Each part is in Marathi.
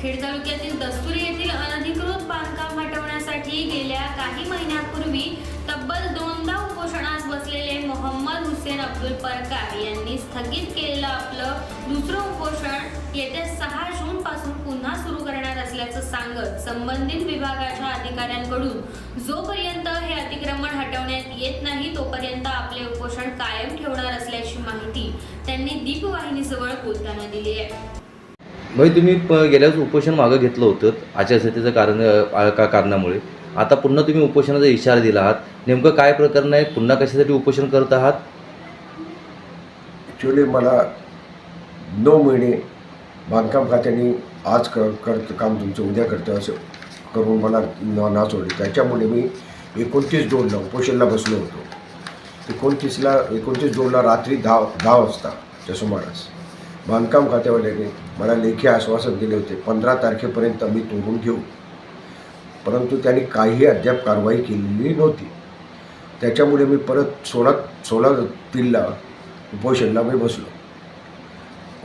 खेड तालुक्यातील दस्तुरी येथील अनधिकृत बांधकाम हटवण्यासाठी गेल्या काही महिन्यापूर्वी तब्बल दोनदा उपोषणास बसलेले मोहम्मद हुसेन अब्दुल परकार यांनी स्थगित केलेलं आपलं दुसरं उपोषण येत्या सहा जून पासून पुन्हा सुरू करणार असल्याचं सांगत संबंधित विभागाच्या अधिकाऱ्यांकडून जोपर्यंत हे अतिक्रमण हटवण्यात येत नाही तोपर्यंत आपले उपोषण कायम ठेवणार असल्याची माहिती त्यांनी दीपवाहिनीजवळ बोलताना दिली आहे. भाई तुम्ही प गेल्या वेळेस उपोषण मागं घेतलं होतं. आचारसंहितेचं कारण का कारणामुळे. आता पुन्हा तुम्ही उपोषणाचा इशारा दिला आहात. नेमकं काय प्रकरण आहे? पुन्हा कशासाठी उपोषण करत आहात? ॲक्च्युली मला नऊ महिने बांधकाम खात्याने आज कर करत काम तुमचं उद्या करतं असं करून मला न सोडले. त्याच्यामुळे मी एकोणतीस दोनला उपोषणला बसलो होतो. एकोणतीसला एकोणतीस दोनला रात्री दहा दहा वाजताच्या सुमारास. बांधकाम खात्यावाल्याने मला लेखी आश्वासन दिले होते. पंधरा तारखेपर्यंत मी तोडून घेऊ. परंतु त्यांनी काही अद्याप कारवाई केलेली नव्हती. त्याच्यामुळे मी परत सोळा सोळा तीनला उपोषणला मी बसलो.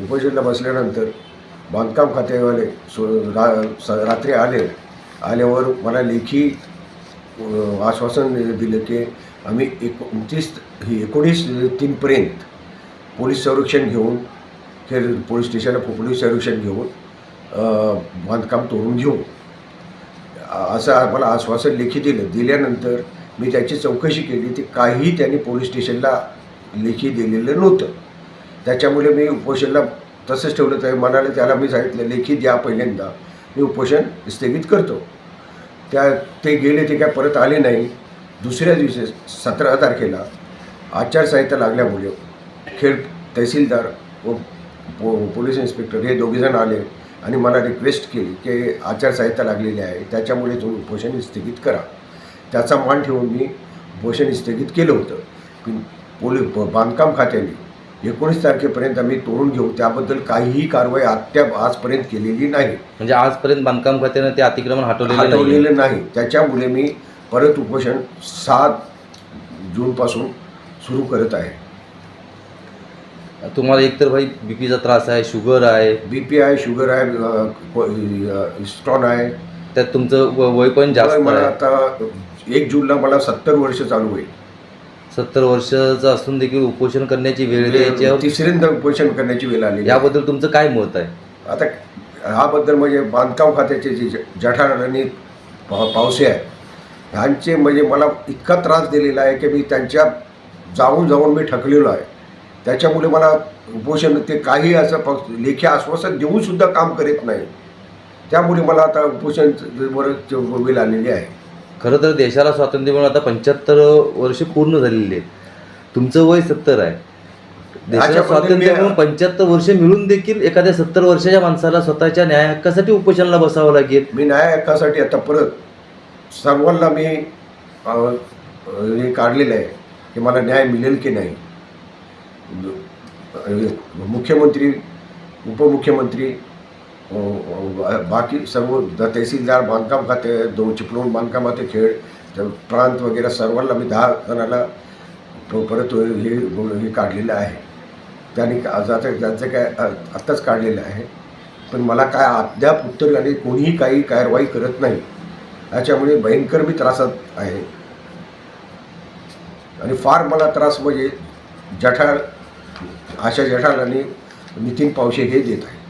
उपोषणला बसल्यानंतर बांधकाम खात्यावाले सो रा स रात्री आले. आल्यावर मला लेखी आश्वासन दिलं की आम्ही एकोणतीस ही एकोणीस तीनपर्यंत पोलीस संरक्षण घेऊन हे पोलीस स्टेशनला पोलीस संरक्षण घेऊन बांधकाम तोडून घेऊ. असं मला आश्वासन लेखी दिलं. दिल्यानंतर मी त्याची चौकशी केली. ती काही त्यांनी पोलीस स्टेशनला लेखी दिलेलं नव्हतं. त्याच्यामुळे मी उपोषणला तसंच ठेवलं. तर म्हणाले त्याला मी सांगितलं लेखी द्या पहिल्यांदा. मी उपोषण स्थगित करतो. त्या ते गेले ते काय परत आले नाही. दुसऱ्या दिवशी सतरा तारखेला आचारसंहिता लागल्यामुळे खेळ तहसीलदार व पो पोलीस इन्स्पेक्टर हे दोघेजण आले आणि मला रिक्वेस्ट केली की आचारसंहिता लागलेली आहे त्याच्यामुळे तुम्ही उपोषण स्थगित करा. त्याचा मान ठेवून मी उपोषण स्थगित केलं होतं. पण पोलीस बांधकाम खात्याने एकोणीस तारखेपर्यंत आम्ही तोडून घेऊ त्याबद्दल काहीही कारवाई अद्याप आजपर्यंत केलेली नाही. म्हणजे आजपर्यंत बांधकाम खात्यानं ते अतिक्रमण हटवलेलं हटवलेलं नाही. त्याच्यामुळे मी परत उपोषण सात जूनपासून सुरू करत आहे. तुम्हाला एकतर भाई बीपीचा त्रास आहे शुगर आहे. बी पी आहे शुगर आहे स्ट्रॉन आहे. त्यात तुमचं व- वय पण जास्त मला आहे. आता एक जूनला मला सत्तर वर्ष चालू होईल. सत्तर वर्षाचं असून देखील उपोषण करण्याची वेळ येते याच्यावर तिसऱ्यांदा उपोषण करण्याची वेळ आली याबद्दल तुमचं काय मत आहे? आता ह्याबद्दल म्हणजे बांधकाम खात्याचे जे जठार आणि पा- पावसे आहेत ह्यांचे म्हणजे मला इतका त्रास दिलेला आहे की मी त्यांच्या जाऊन जाऊन मी ठकलेलो आहे. त्याच्यामुळे मला उपोषण ते काही असं फक्त लेखी आश्वासन देऊन सुद्धा काम करीत नाही. त्यामुळे मला आता उपोषण वर वेळ आलेली आहे. खरं तर देशाला स्वातंत्र्य मिळून आता पंच्याहत्तर वर्ष पूर्ण झालेली आहेत. तुमचं वय सत्तर आहे. देशाला याच्याबद्दल स्वातंत्र्य मिळून पंच्याहत्तर वर्ष मिळून देखील एखाद्या सत्तर वर्षाच्या माणसाला स्वतःच्या न्याय हक्कासाठी उपोषणाला बसावं लागेल. मी न्याय हक्कासाठी आता परत सर्वांना मी अ, अ, हे काढलेलं आहे की मला न्याय मिळेल की नाही. मुख्यमंत्री उपमुख्यमंत्री बाकी सर्व तहसीलदार बांधकाम खाते दोन चिपळूण बांधकाम खाते खेळ प्रांत वगैरे सर्वांना मी दहा जणाला परत हे हे काढलेलं आहे त्यांनी आज आता त्यांचं काय आत्ताच काढलेलं आहे पण मला काय अद्याप उत्तर आणि कोणीही काही कारवाई करत नाही याच्यामुळे भयंकर मी त्रासात आहे आणि फार मला त्रास म्हणजे जठार आशा जठार आणि नितीन पावशे हे देत आहे